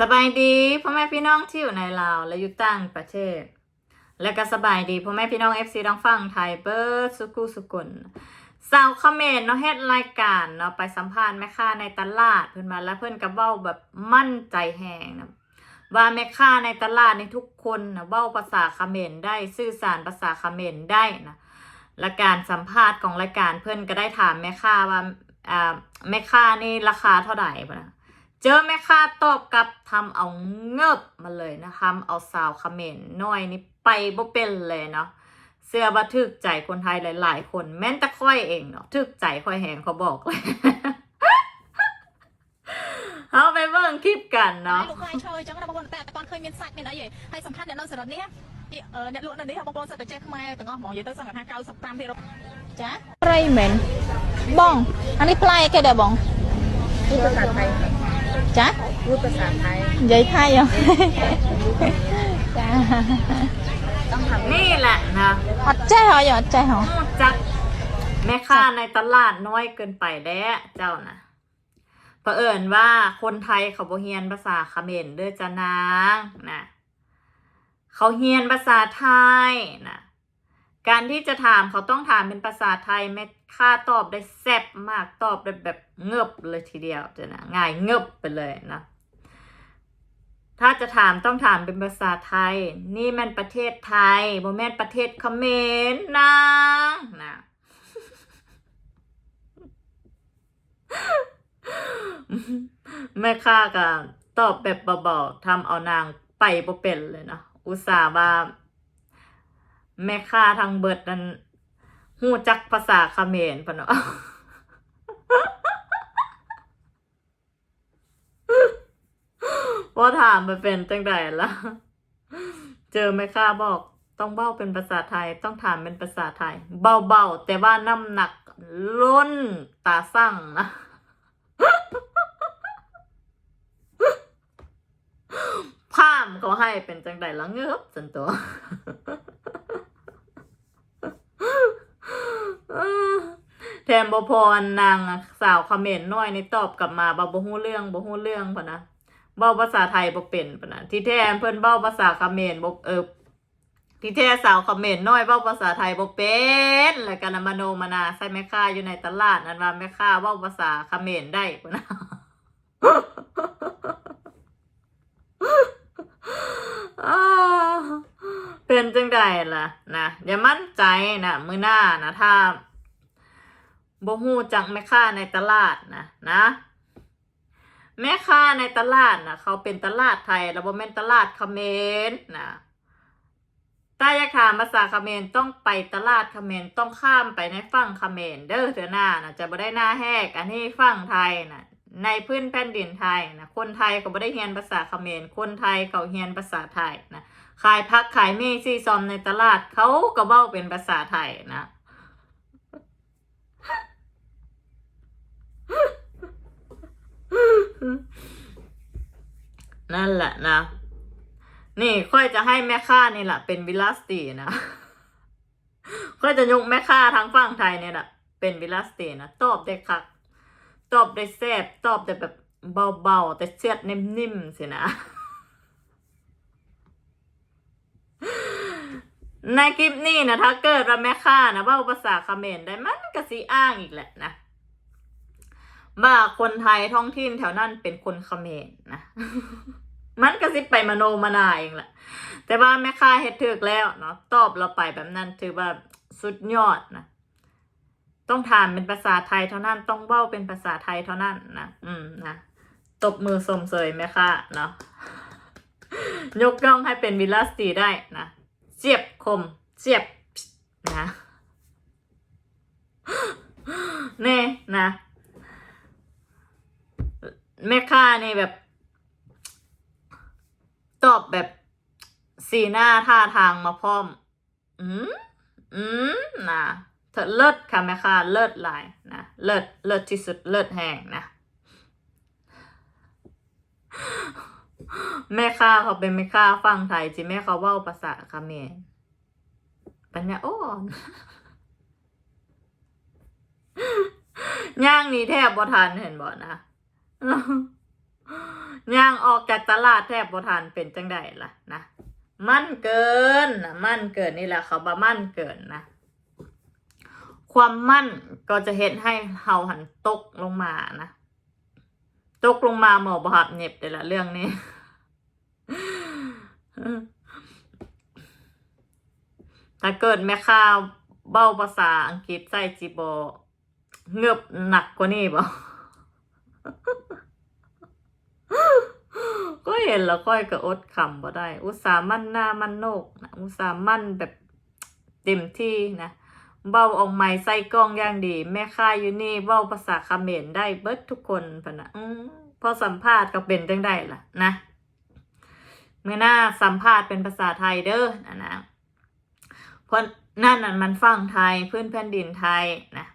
สบายดีพ่อแม่พี่น้องที่อยู่ในลาวและอยู่ต่างประเทศ และก็สบายดีพ่อแม่พี่น้อง FC ต้องฟังไทยเบิร์ดสุกุสุกุลสาวคอมเมนต์เนาะเฮ็ดรายการเนาะไปสัมภาษณ์แม่ค้าในตลาดเพิ่อนมาแล้วเพิ่อนก็เว้าแบบมั่นใจแฮงนะว่าแม่ค้าในตลาดในทุกคนนะเว้าภาษาเขมรได้สื่อสารภาษาเขมรได้นะและการสัมภาษณ์ของรายการเพิ่อนก็ได้ถามแม่ค้าว่าอ่าแม่ค้านี่ราคาเท่าไหร่ปะนะ เจอแม่ค้าตอบกลับทำเอาเงิบมาเลยนะทำเอาสาวเขมรน้อยนี่ไปบ่เป็นเลยเนาะเสื้อบัทึกใจคนไทยหลาย ๆ คนแม้นต่ค่อยเองเนาะทึกใจค่อยแหงเขาบอกเลยเอาไปเบิ่งคลิปกันเนาะลูกชายช่วยจังนะบางคนแต่แต่ก่อนเคยมีสัตว์มีอะไรอยู่ให้สัมภาษณ์เนี่ยเราสำหรับเนี้ยเออเนี่ยลูกนั่นนี่ค่ะบางคนสัตว์แต่เจ๊ขมาแต่ก็หมออยู่ตั้งสังกัดห้าเก้าสัปดาห์ที่เราจ้ะไรเหม็นบ้องอันนี้ปลายแค่เดียวบ้องพูดภาษาไทย จ้ะพูดภาษาไทยใหญ่ไทยเหรอจ้ะต้องทำนี่แหละนะหัดใจเหรออย่าหัดใจเหรอรู้จักแม่ค้าในตลาดน้อยเกินไปแล้วเจ้านะเผอิญว่าคนไทยเขาบ่เฮียนภาษาเขมรเด้อจ้านางนะเขาเฮียนภาษาไทยนะ การที่จะถามเขาต้องถามเป็นภาษาไทยแม่ค้าตอบได้แซ่บมากตอบได้แบบเงบเลยทีเดียวจะนะง่ายเงบไปเลยนะถ้าจะถามต้องถามเป็นภาษาไทย นี่มันประเทศไทยบ่แม่นประเทศเขมรนะนะแม่ค้าก็ตอบแบบเบาๆทำเอานางไปบ่เป็นเลยนะอุตส่าห์ว่า แม่ค้าทางเบิดนั้นฮู้จักภาษาเขมรปะเนาะพอถามไปเป็นจังใดล่ะ เจอแม่ค้าบอกต้องเบ้าเป็นภาษาไทย ต้องถามเป็นภาษาไทย เบาๆแต่ว่าน้ำหนักล้นตาสั่งนะพามเขาให้เป็นจังใดละเงือบสันตัว แทนบพรนางสาวคอมเมนต์น้อยในตอบกลับมาบ่บ่ฮู้เรื่องบ่ฮู้เรื่องพะนะเบ้าภาษาไทยบ่เป็นพะนะที่แท้เพิ่นเบ้าภาษาคอมเมนต์บ่เออที่แท้สาวคอมเมนต์น้อยเบ้าภาษาไทยบ่เป็นแล้วก็นมโนมนาใส่แม่ค้าอยู่ในตลาดนั่นว่าแม่ค้าเว้าภาษาคอมเมนต์ได้พะนะเป็นจังใดล่ะนะอย่ามั่นใจนะมือหน้านะถ้า บ่ฮู้จักแม่ค้าในตลาดนะนะแม่ค้าในตลาดนะเขาเป็นตลาดไทยแล้วบ่แม่นตลาดเขมรนะถ้าอยากถามภาษาเขมรต้องไปตลาดเขมรต้องข้ามไปในฝั่งเขมรเด้อเถอหน้านะจะบ่ได้หน้าแหกอันนี้ฝั่งไทยนะในพื้นแผ่นดินไทยนะคนไทยเขาบ่ได้เรียนภาษาเขมรคนไทยเขาเรียนภาษาไทยนะขายพักขายเมซี่ซอมในตลาดเขาก็เว้าเป็นภาษาไทยนะ นั่นแหละนะ นี่ค่อยจะให้แม่ค้านี่แหละเป็นวิลาสตีนะ ค่อยจะยกแม่ค้าทางฝั่งไทยเนี่ยแหละเป็นวิลาสตีนะ ตอบได้คัก ตอบได้แซ่บตอบได้แบบเบาๆ แต่เสียดนิ่มๆสินะในคลิปนี้นะถ้าเกิดว่าแม่ค้านะเว่าภาษาคเมรได้มันก็สีอ้างอีกแหละนะ ว่าคนไทยท้องถิ่นแถวนั้นเป็นคนเขมรนะมันก็สิไปมโนมนาเองแหละแต่ว่าแม่ค้าเฮ็ดถึกแล้วเนาะตอบเราไปแบบนั้นถือว่าสุดยอดนะต้องถามเป็นภาษาไทยเท่านั้นต้องเว้าเป็นภาษาไทยเท่านั้นนะอืมนะตบมือสมเสยแม่ค้าเนาะยกย่องให้เป็นวิลาสตีได้นะเสียบคมเสียบนะเน่นะ แม่ค้านี่แบบ ตอบแบบสีหน้าท่าทางมาพร้อม อืมอืมนะเธอเลิศค่ะแม่ค้าเลิศลายนะเลิศเลิศที่สุดเลิศแห่งนะแม่ค้าเขาเป็นแม่ค้าฟังไทยจิแม่เขาเว้าภาษาคาเมรปัญญาอ่อนย่างนี้แทบบ่ทันเห็นบ่นะ ย่างออกจากตลาดแทบบ่ทันเป็นจังไดล่ะนะมั่นเกินนะมั่นเกินนี่แหละเขาบ่ามั่นเกินนะความมั่นก็จะเห็นให้เฮาหันตกลงมานะตกลงมาหมอบหับเน็บเลยละเรื่องนี้ถ้าเกิดแม่ข้าวเบ้าภาษาอังกฤษใส่จีบอเงือบหนักกว่านี้บ่ ก็ เห็นแล้วค่อยก็อดคำบ่ได้ อุตส่ามั่นหน้ามั่นโนกนะอุตส่ามั่นแบบเต็มที่นะเบ้าออกไม้ใส่กล้องอย่างดี แม่ค้ายอยู่นี่เบ้าภาษาเขมรได้เบิดทุกคนพนะอพอสัมภาษณ์ก็เป็นจังได้ล่ะนะเมื่อหน้าสัมภาษณ์เป็นภาษาไทยเด้อนะนะเพราะนั่นน่ะมันฟังไทยพื้นแผ่นดินไทยนะ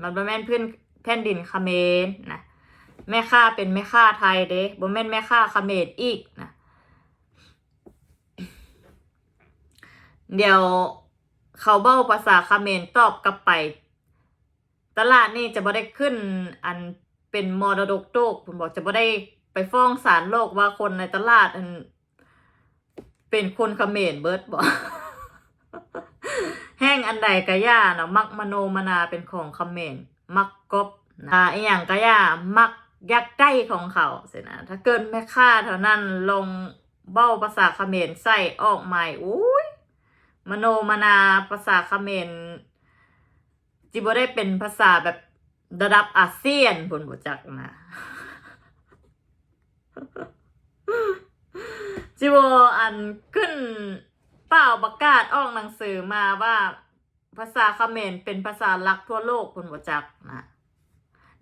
มันบ่แม่นพื้นแผ่นดินคเขมรนะ แม่ค้าเป็นแม่ค้าไทยเด้บ่แม่นแม่ค้าเขมรอีกนะเดี๋ยวเขาเบ้าภาษาเขมรตอบกลับไป ตลาดนี่จะบ่ได้ขึ้นอันเป็นมรดกโลกผมบอกจะบ่ได้ไปฟ้องศาลโลกว่าคนในตลาดอันเป็นคนเขมรเบิร์ดบอกแห้งอันใดกะย่าเนาะมักมโนมนาเป็นของเขมรมักกบนะอ่าอีหยังกะย่ามัก ยักได้ของเขาเสนะถ้าเกินแม่ค่าเท่านั้นลงเบ้าภาษาเขมรใส่ออกใหม่อุ้ยมโนมนาภาษาเขมรจิบได้เป็นภาษาแบบระดับอาเซียนผลบ่จักนะจิโบอันขึ้นเปล่าประกาศออกหนังสือมาว่าภาษาเขมรเป็นภาษาหลักทั่วโลกผลบ่จักนะ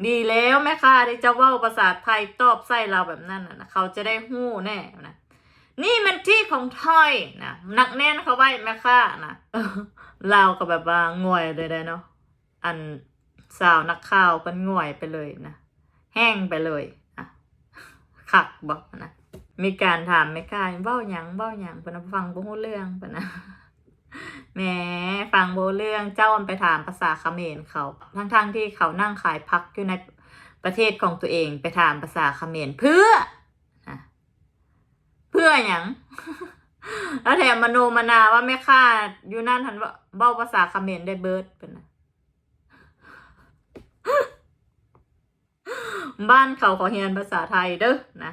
ดีแล้วแม่ค้าที่จะว้าภาษาไทยตอบใส่เราแบบนั้นนะเขาจะได้หู้แน่นะนี่มันที่ของทอยนะหนักแน่นเขาไว้แม่ค่านะเออลาก็แบบว่าง่วยเลยได้เนาะอันสาวนักข่าวเป็นง่วยไปเลยนะแห้งไปเลยอะขักบอกนะมีการถามแม่ค่าเบ้าหยังเบ้าหยังเพิ่นฟังบ่ฮู้เรื่องเพิ่นนะ แหมฟังโบเรื่องเจ้ามันไปถามภาษาเขมรเขา ทั้งๆที่เขานั่งขายพักอยู่ในประเทศของตัวเองไปถามภาษาเขมรเพื่อเพื่ออย่างแล้วแถมมโนมนาว่าแม่ค้าอยู่นั่นทันว่าเบ้าภาษาเขมรได้เบิร์ดเป็นนะบ้านเขาขอเรียนภาษาไทยเด้อนะ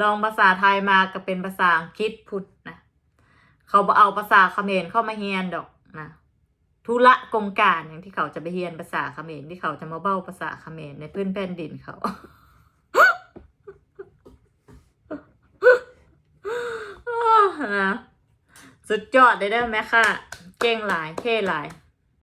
ลองภาษาไทยมาก็เป็นภาษาอังกฤษพุทธนะ เขาเอาภาษาเขมรเข้ามาเฮียนดอกนะธุระกงการอย่างที่เขาจะไปเฮียนภาษาเขมรที่เขาจะมาเบ้าภาษาเขมรในพื้นแผ่นดินเขานะสุดยอดได้ได้ไหมค่ะ เก่งหลายเท่หลาย